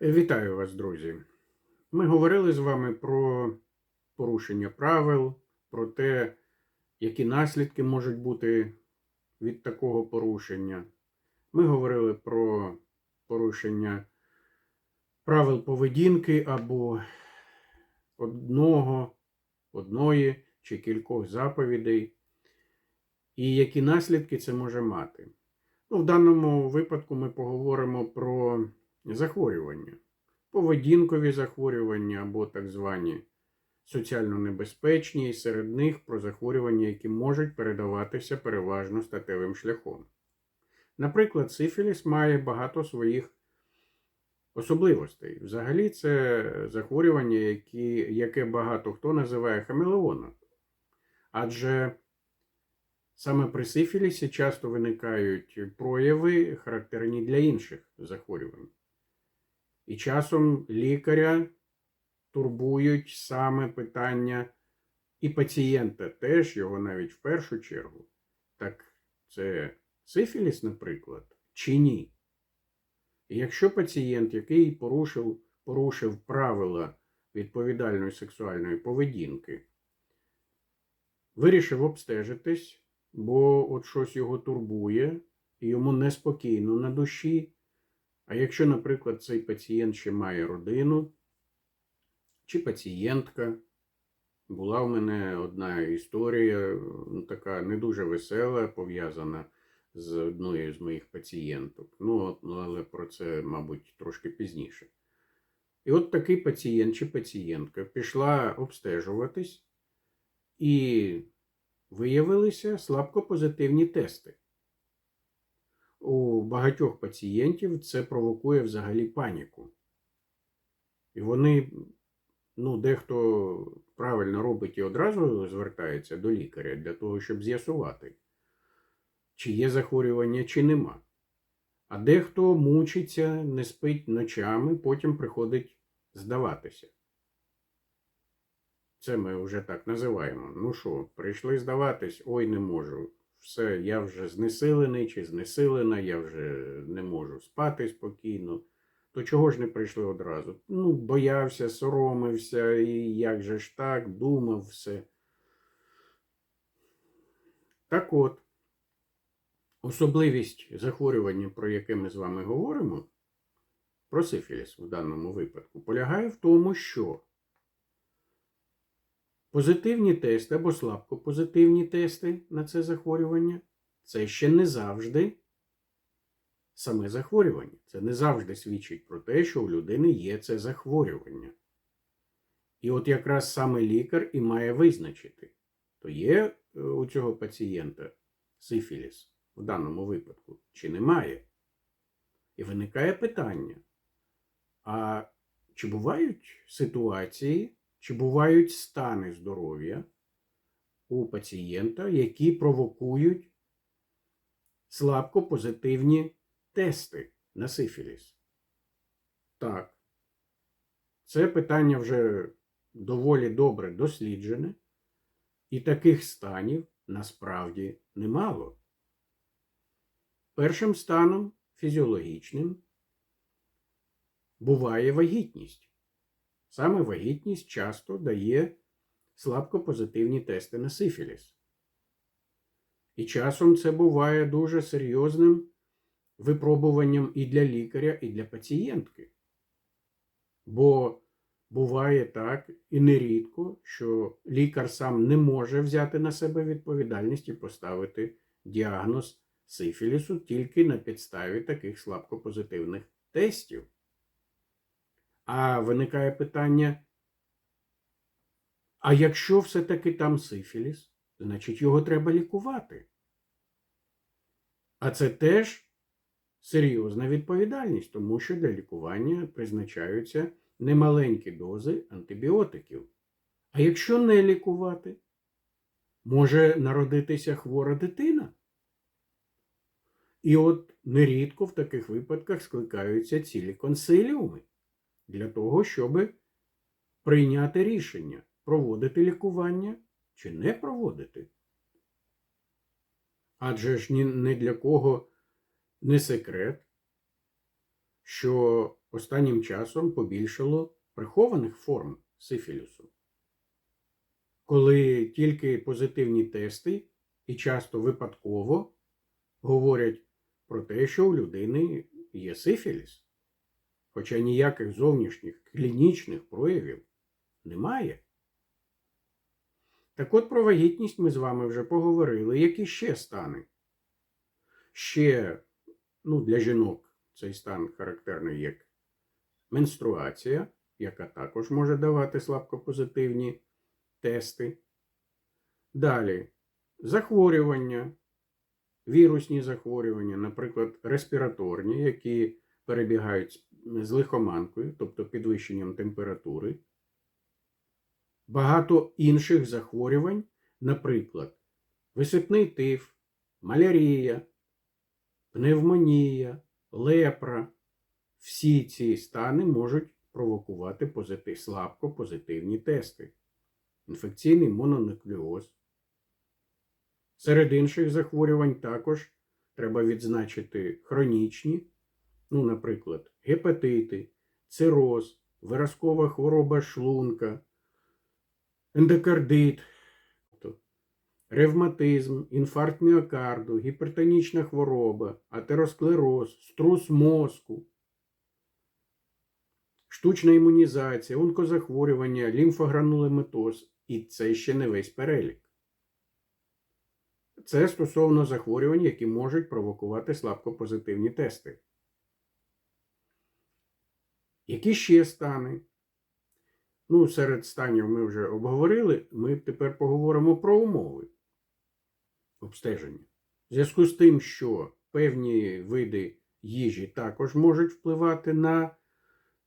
Вітаю вас, друзі. Ми говорили з вами про порушення правил, про те, які наслідки можуть бути від такого порушення. Ми говорили про порушення правил поведінки або одного, одної чи кількох заповідей, і які наслідки це може мати. Ну, в даному випадку ми поговоримо про захворювання, поведінкові захворювання або так звані соціально небезпечні, і серед них про захворювання, які можуть передаватися переважно статевим шляхом. Наприклад, сифіліс має багато своїх особливостей. Взагалі, це захворювання, які, яке багато хто називає хамелеоном. Адже Саме при сифілісі часто виникають прояви, характерні для інших захворювань. І часом лікаря турбують саме питання і пацієнта теж, його навіть в першу чергу. Так це сифіліс, наприклад, чи ні? І якщо пацієнт, який порушив, порушив правила відповідальної сексуальної поведінки, вирішив обстежитись, бо от щось його турбує, йому неспокійно на душі. А якщо, наприклад, цей пацієнт ще має родину чи пацієнтка, була в мене одна історія, така не дуже весела, пов'язана з одною з моїх пацієнток. Ну, ну, але про це, мабуть, трошки пізніше. І от такий пацієнт чи пацієнтка пішла обстежуватись і виявилися слабкопозитивні тести. У багатьох пацієнтів це провокує взагалі паніку. І вони, ну, дехто правильно робить і одразу звертається до лікаря для того, щоб з'ясувати, чи є захворювання, чи нема. А дехто мучиться, не спить ночами, потім приходить здаватися. Це ми вже так називаємо. Ну що, прийшли здаватись, ой, не можу. Все, я вже знесилений чи знесилена, я вже не можу спати спокійно. То чого ж не прийшли одразу? Ну, боявся, соромився, і як же ж так, думав все. Так от, особливість захворювання, про яке ми з вами говоримо, про сифіліс в даному випадку, полягає в тому, що Позитивні тести або слабкопозитивні тести на це захворювання це ще не завжди саме захворювання. Це не завжди свідчить про те, що у людини є це захворювання. І от якраз саме лікар і має визначити, то є е, у цього пацієнта сифіліс в даному випадку, чи немає. І виникає питання: а чи бувають ситуації? Чи бувають стани здоров'я у пацієнта, які провокують слабкопозитивні тести на сифіліс? Так. Це питання вже доволі добре досліджене, і таких станів насправді немало. Першим станом фізіологічним буває вагітність. Саме вагітність часто дає слабкопозитивні тести на сифіліс. І часом це буває дуже серйозним випробуванням і для лікаря, і для пацієнтки. Бо буває так і нерідко, що лікар сам не може взяти на себе відповідальність і поставити діагноз сифілісу тільки на підставі таких слабкопозитивних тестів. А виникає питання: а якщо все-таки там сифіліс, значить його треба лікувати. А це теж серйозна відповідальність, тому що для лікування призначаються немаленькі дози антибіотиків. А якщо не лікувати, може народитися хвора дитина. І от нерідко в таких випадках скликаються цілі консиліуми для того, щоб прийняти рішення, проводити лікування чи не проводити. Адже ж ні, не для кого не секрет, що останнім часом побільшало прихованих форм сифілісу. Коли тільки позитивні тести і часто випадково говорять про те, що у людини є сифіліс, хоча ніяких зовнішніх клінічних проявів немає. Так от про вагітність ми з вами вже поговорили. Які ще стани? Ще, ну, для жінок цей стан характерний як менструація, яка також може давати слабкопозитивні тести. Далі захворювання, вірусні захворювання, наприклад, респіраторні, які перебігають з лихоманкою, тобто підвищенням температури. Багато інших захворювань, наприклад, висипний тиф, малярія, пневмонія, лепра. Всі ці стани можуть провокувати позитив, слабко позитивні тести. Інфекційний мононуклеоз. Серед інших захворювань також треба відзначити хронічні, ну, наприклад, гепатити, цироз, виразкова хвороба шлунка, ендокардит, тобто ревматизм, інфаркт міокарду, гіпертонічна хвороба, атеросклероз, струс мозку, штучна імунізація, онкозахворювання, лімфогранулематоз. І це ще не весь перелік. Це стосовно захворювань, які можуть провокувати слабкопозитивні тести. Які ще стани? Ну, серед станів ми вже обговорили. Ми тепер поговоримо про умови обстеження. В зв'язку з тим, що певні види їжі також можуть впливати на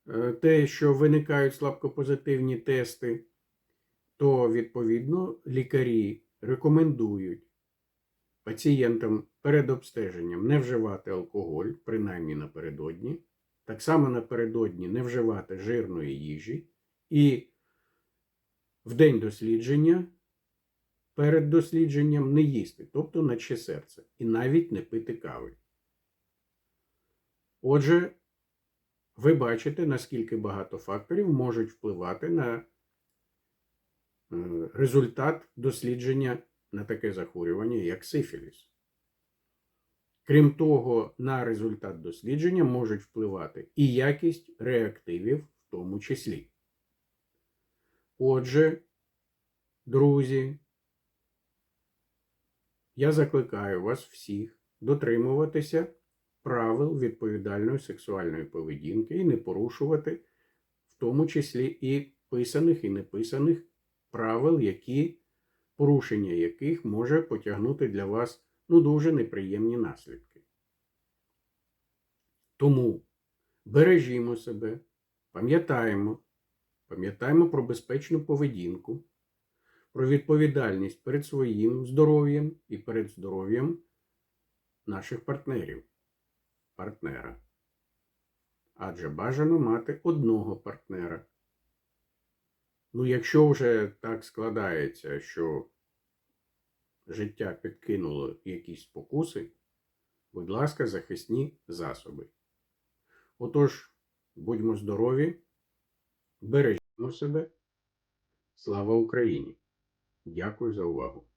е, те, що виникають слабкопозитивні тести, то, відповідно, лікарі рекомендують пацієнтам перед обстеженням не вживати алкоголь, принаймні напередодні, так само напередодні не вживати жирної їжі і в день дослідження перед дослідженням не їсти, тобто наче серце, і навіть не пити кави. Отже, ви бачите, наскільки багато факторів можуть впливати на е, результат дослідження на таке захворювання, як сифіліс. Крім того, на результат дослідження можуть впливати і якість реактивів в тому числі. Отже, друзі, я закликаю вас всіх дотримуватися правил відповідальної сексуальної поведінки і не порушувати, в тому числі і писаних і неписаних правил, які, порушення яких може потягнути для вас ну, дуже неприємні наслідки. Тому бережімо себе, пам'ятаємо, пам'ятаємо про безпечну поведінку, про відповідальність перед своїм здоров'ям і перед здоров'ям наших партнерів, партнера. Адже бажано мати одного партнера. Ну, якщо вже так складається, що життя підкинуло якісь спокуси, будь ласка, захисні засоби. Отож, будьмо здорові, бережімо себе. Слава Україні! Дякую за увагу!